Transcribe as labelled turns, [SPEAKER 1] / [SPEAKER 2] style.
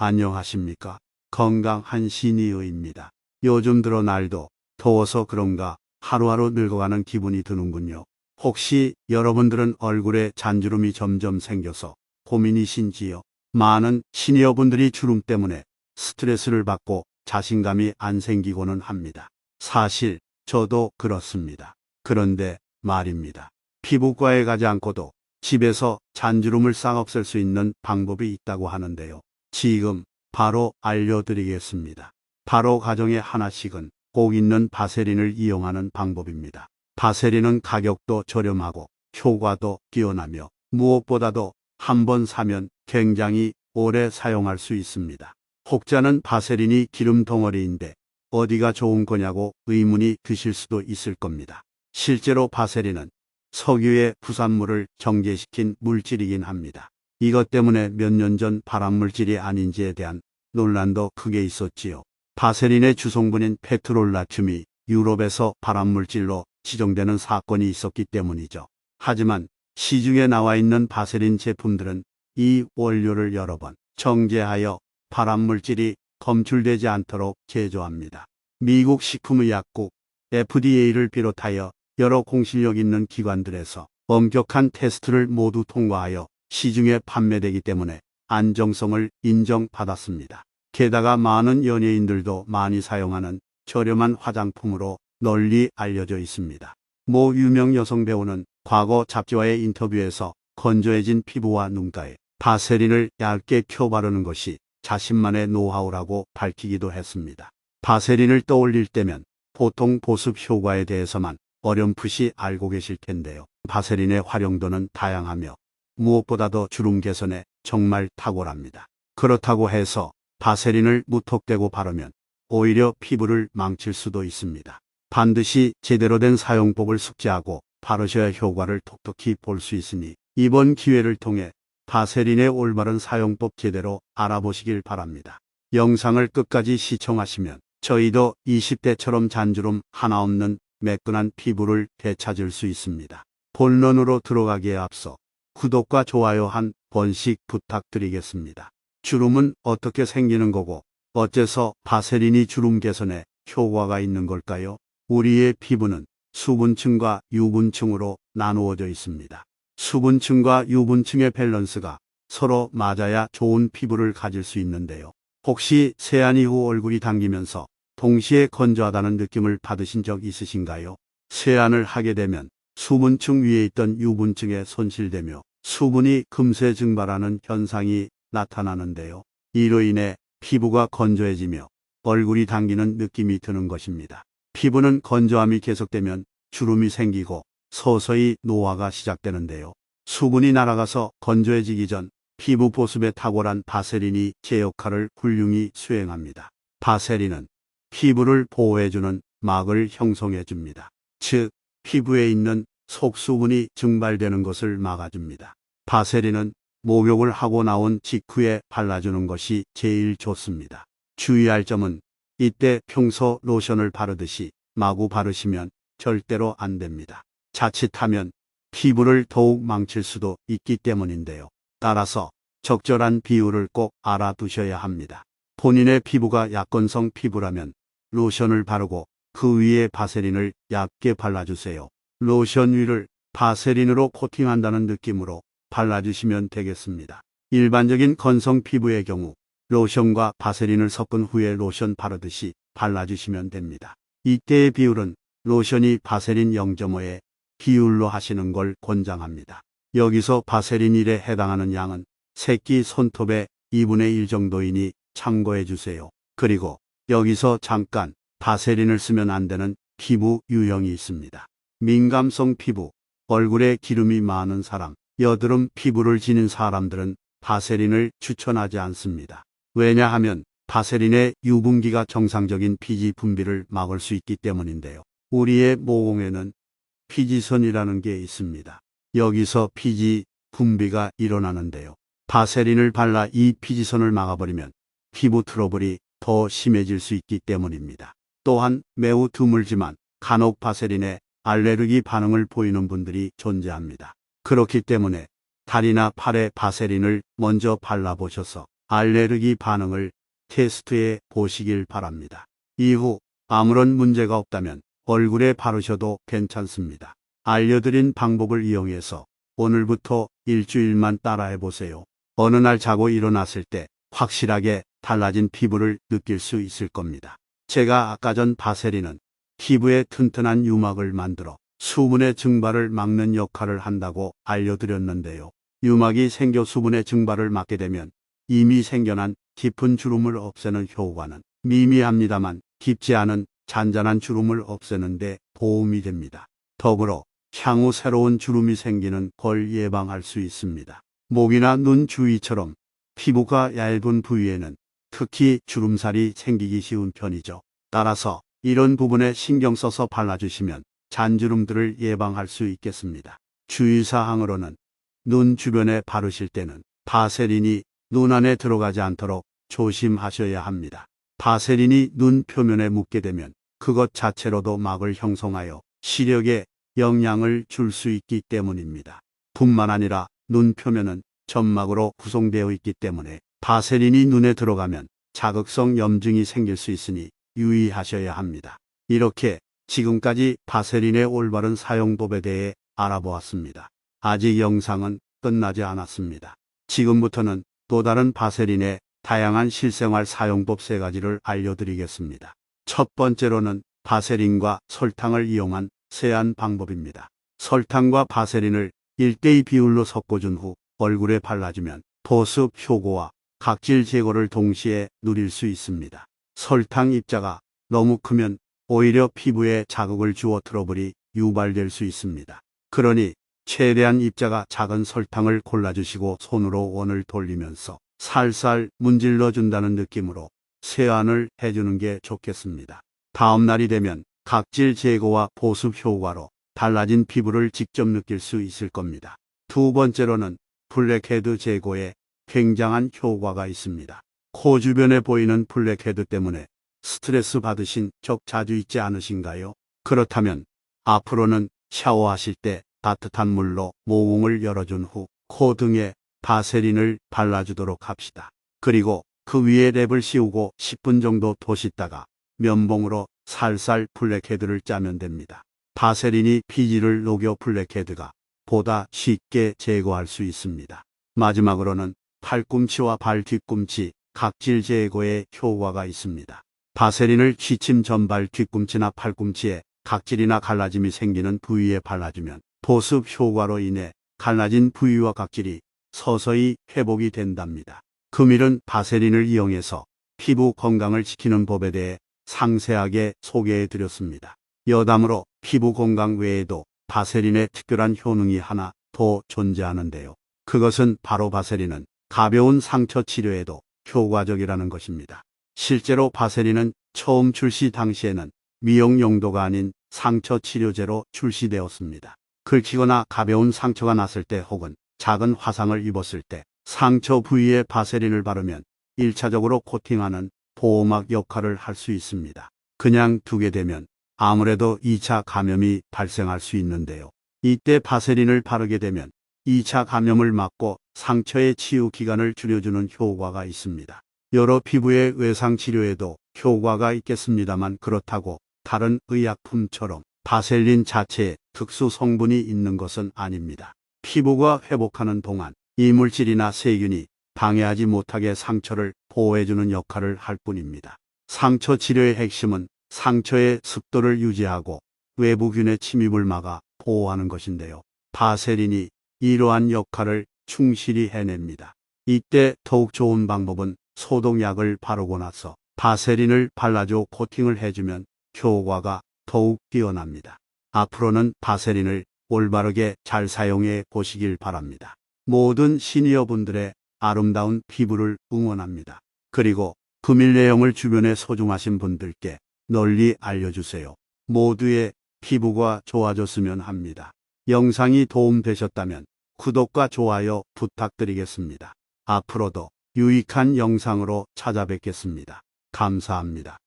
[SPEAKER 1] 안녕하십니까. 건강한 신이의입니다. 요즘 들어 날도 더워서 그런가 하루하루 늙어가는 기분이 드는군요. 혹시 여러분들은 얼굴에 잔주름이 점점 생겨서 고민이신지요? 많은 시니어분들이 주름 때문에 스트레스를 받고 자신감이 안 생기고는 합니다. 사실 저도 그렇습니다. 그런데 말입니다. 피부과에 가지 않고도 집에서 잔주름을 싹 없앨 수 있는 방법이 있다고 하는데요. 지금 바로 알려드리겠습니다. 바로 가정에 하나씩은 꼭 있는 바세린을 이용하는 방법입니다. 바세린은 가격도 저렴하고 효과도 뛰어나며 무엇보다도 한 번 사면 굉장히 오래 사용할 수 있습니다. 혹자는 바세린이 기름 덩어리인데 어디가 좋은 거냐고 의문이 드실 수도 있을 겁니다. 실제로 바세린은 석유의 부산물을 정제시킨 물질이긴 합니다. 이것 때문에 몇 년 전 발암물질이 아닌지에 대한 논란도 크게 있었지요. 바세린의 주성분인 페트롤나튬이 유럽에서 발암물질로 지정되는 사건이 있었기 때문이죠. 하지만 시중에 나와 있는 바세린 제품들은 이 원료를 여러 번 정제하여 발암물질이 검출되지 않도록 제조합니다. 미국 식품의약국 FDA를 비롯하여 여러 공실력 있는 기관들에서 엄격한 테스트를 모두 통과하여 시중에 판매되기 때문에 안정성을 인정받았습니다. 게다가 많은 연예인들도 많이 사용하는 저렴한 화장품으로 널리 알려져 있습니다. 모 유명 여성 배우는 과거 잡지와의 인터뷰에서 건조해진 피부와 눈가에 바세린을 얇게 펴 바르는 것이 자신만의 노하우라고 밝히기도 했습니다. 바세린을 떠올릴 때면 보통 보습 효과에 대해서만 어렴풋이 알고 계실 텐데요. 바세린의 활용도는 다양하며 무엇보다도 주름 개선에 정말 탁월합니다. 그렇다고 해서 바세린을 무턱대고 바르면 오히려 피부를 망칠 수도 있습니다. 반드시 제대로 된 사용법을 숙지하고 바르셔야 효과를 톡톡히 볼 수 있으니 이번 기회를 통해 바세린의 올바른 사용법 제대로 알아보시길 바랍니다. 영상을 끝까지 시청하시면 저희도 20대처럼 잔주름 하나 없는 매끈한 피부를 되찾을 수 있습니다. 본론으로 들어가기에 앞서 구독과 좋아요 한 번씩 부탁드리겠습니다. 주름은 어떻게 생기는 거고 어째서 바세린이 주름 개선에 효과가 있는 걸까요? 우리의 피부는 수분층과 유분층으로 나누어져 있습니다. 수분층과 유분층의 밸런스가 서로 맞아야 좋은 피부를 가질 수 있는데요. 혹시 세안 이후 얼굴이 당기면서 동시에 건조하다는 느낌을 받으신 적 있으신가요? 세안을 하게 되면 수분층 위에 있던 유분층에 손실되며 수분이 금세 증발하는 현상이 나타나는데요. 이로 인해 피부가 건조해지며 얼굴이 당기는 느낌이 드는 것입니다. 피부는 건조함이 계속되면 주름이 생기고 서서히 노화가 시작되는데요. 수분이 날아가서 건조해지기 전 피부 보습에 탁월한 바세린이 제 역할을 훌륭히 수행합니다. 바세린은 피부를 보호해주는 막을 형성해줍니다. 즉, 피부에 있는 속수분이 증발되는 것을 막아줍니다. 바세린은 목욕을 하고 나온 직후에 발라주는 것이 제일 좋습니다. 주의할 점은 이때 평소 로션을 바르듯이 마구 바르시면 절대로 안 됩니다. 자칫하면 피부를 더욱 망칠 수도 있기 때문인데요. 따라서 적절한 비율을 꼭 알아두셔야 합니다. 본인의 피부가 약건성 피부라면 로션을 바르고 그 위에 바세린을 얇게 발라주세요. 로션 위를 바세린으로 코팅한다는 느낌으로 발라주시면 되겠습니다. 일반적인 건성 피부의 경우 로션과 바세린을 섞은 후에 로션 바르듯이 발라주시면 됩니다. 이때의 비율은 로션이 바세린 0.5의 비율로 하시는 걸 권장합니다. 여기서 바세린 1에 해당하는 양은 새끼 손톱의 2분의 1 정도이니 참고해 주세요. 그리고 여기서 잠깐 바세린을 쓰면 안 되는 피부 유형이 있습니다. 민감성 피부, 얼굴에 기름이 많은 사람, 여드름 피부를 지닌 사람들은 바세린을 추천하지 않습니다. 왜냐하면 바세린의 유분기가 정상적인 피지 분비를 막을 수 있기 때문인데요. 우리의 모공에는 피지선이라는 게 있습니다. 여기서 피지 분비가 일어나는데요. 바세린을 발라 이 피지선을 막아버리면 피부 트러블이 더 심해질 수 있기 때문입니다. 또한 매우 드물지만 간혹 바세린에 알레르기 반응을 보이는 분들이 존재합니다. 그렇기 때문에 다리나 팔에 바세린을 먼저 발라보셔서 알레르기 반응을 테스트해 보시길 바랍니다. 이후 아무런 문제가 없다면 얼굴에 바르셔도 괜찮습니다. 알려드린 방법을 이용해서 오늘부터 일주일만 따라해 보세요. 어느 날 자고 일어났을 때 확실하게 달라진 피부를 느낄 수 있을 겁니다. 제가 아까 전 바세린은 피부에 튼튼한 유막을 만들어 수분의 증발을 막는 역할을 한다고 알려드렸는데요. 유막이 생겨 수분의 증발을 막게 되면 이미 생겨난 깊은 주름을 없애는 효과는 미미합니다만 깊지 않은 잔잔한 주름을 없애는데 도움이 됩니다. 더불어 향후 새로운 주름이 생기는 걸 예방할 수 있습니다. 목이나 눈 주위처럼 피부가 얇은 부위에는 특히 주름살이 생기기 쉬운 편이죠. 따라서 이런 부분에 신경 써서 발라주시면 잔주름들을 예방할 수 있겠습니다. 주의사항으로는 눈 주변에 바르실 때는 바세린이 눈 안에 들어가지 않도록 조심하셔야 합니다. 바세린이 눈 표면에 묻게 되면 그것 자체로도 막을 형성하여 시력에 영향을 줄 수 있기 때문입니다. 뿐만 아니라 눈 표면은 점막으로 구성되어 있기 때문에 바세린이 눈에 들어가면 자극성 염증이 생길 수 있으니 유의하셔야 합니다. 이렇게 지금까지 바세린의 올바른 사용법에 대해 알아보았습니다. 아직 영상은 끝나지 않았습니다. 지금부터는 또 다른 바세린의 다양한 실생활 사용법 세 가지를 알려드리겠습니다. 첫 번째로는 바세린과 설탕을 이용한 세안 방법입니다. 설탕과 바세린을 1대2 비율로 섞어준 후 얼굴에 발라주면 보습 효고와 각질 제거를 동시에 누릴 수 있습니다. 설탕 입자가 너무 크면 오히려 피부에 자극을 주어 트러블이 유발될 수 있습니다. 그러니 최대한 입자가 작은 설탕을 골라주시고 손으로 원을 돌리면서 살살 문질러 준다는 느낌으로 세안을 해주는 게 좋겠습니다. 다음 날이 되면 각질 제거와 보습 효과로 달라진 피부를 직접 느낄 수 있을 겁니다. 두 번째로는 블랙헤드 제거에 굉장한 효과가 있습니다. 코 주변에 보이는 블랙헤드 때문에 스트레스 받으신 적 자주 있지 않으신가요? 그렇다면 앞으로는 샤워하실 때 따뜻한 물로 모공을 열어준 후 코 등에 바세린을 발라주도록 합시다. 그리고 그 위에 랩을 씌우고 10분 정도 도시다가 면봉으로 살살 블랙헤드를 짜면 됩니다. 바세린이 피지를 녹여 블랙헤드가 보다 쉽게 제거할 수 있습니다. 마지막으로는 팔꿈치와 발 뒤꿈치 각질 제거에 효과가 있습니다. 바세린을 취침 전발 뒤꿈치나 팔꿈치에 각질이나 갈라짐이 생기는 부위에 발라주면 보습 효과로 인해 갈라진 부위와 각질이 서서히 회복이 된답니다. 금일은 바세린을 이용해서 피부 건강을 지키는 법에 대해 상세하게 소개해 드렸습니다. 여담으로 피부 건강 외에도 바세린의 특별한 효능이 하나 더 존재하는데요. 그것은 바로 바세린은 가벼운 상처 치료에도 효과적이라는 것입니다. 실제로 바세린은 처음 출시 당시에는 미용 용도가 아닌 상처 치료제로 출시되었습니다. 긁히거나 가벼운 상처가 났을 때 혹은 작은 화상을 입었을 때 상처 부위에 바세린을 바르면 1차적으로 코팅하는 보호막 역할을 할 수 있습니다. 그냥 두게 되면 아무래도 2차 감염이 발생할 수 있는데요. 이때 바세린을 바르게 되면 2차 감염을 막고 상처의 치유 기간을 줄여주는 효과가 있습니다. 여러 피부의 외상 치료에도 효과가 있겠습니다만 그렇다고 다른 의약품처럼 바셀린 자체에 특수 성분이 있는 것은 아닙니다. 피부가 회복하는 동안 이물질이나 세균이 방해하지 못하게 상처를 보호해주는 역할을 할 뿐입니다. 상처 치료의 핵심은 상처의 습도를 유지하고 외부균의 침입을 막아 보호하는 것인데요. 바세린이 이러한 역할을 충실히 해냅니다. 이때 더욱 좋은 방법은 소독약을 바르고 나서 바세린을 발라줘 코팅을 해주면 효과가 더욱 뛰어납니다. 앞으로는 바세린을 올바르게 잘 사용해 보시길 바랍니다. 모든 시니어분들의 아름다운 피부를 응원합니다. 그리고 금일 내용을 주변에 소중하신 분들께 널리 알려주세요. 모두의 피부가 좋아졌으면 합니다. 영상이 도움되셨다면 구독과 좋아요 부탁드리겠습니다. 앞으로도 유익한 영상으로 찾아뵙겠습니다. 감사합니다.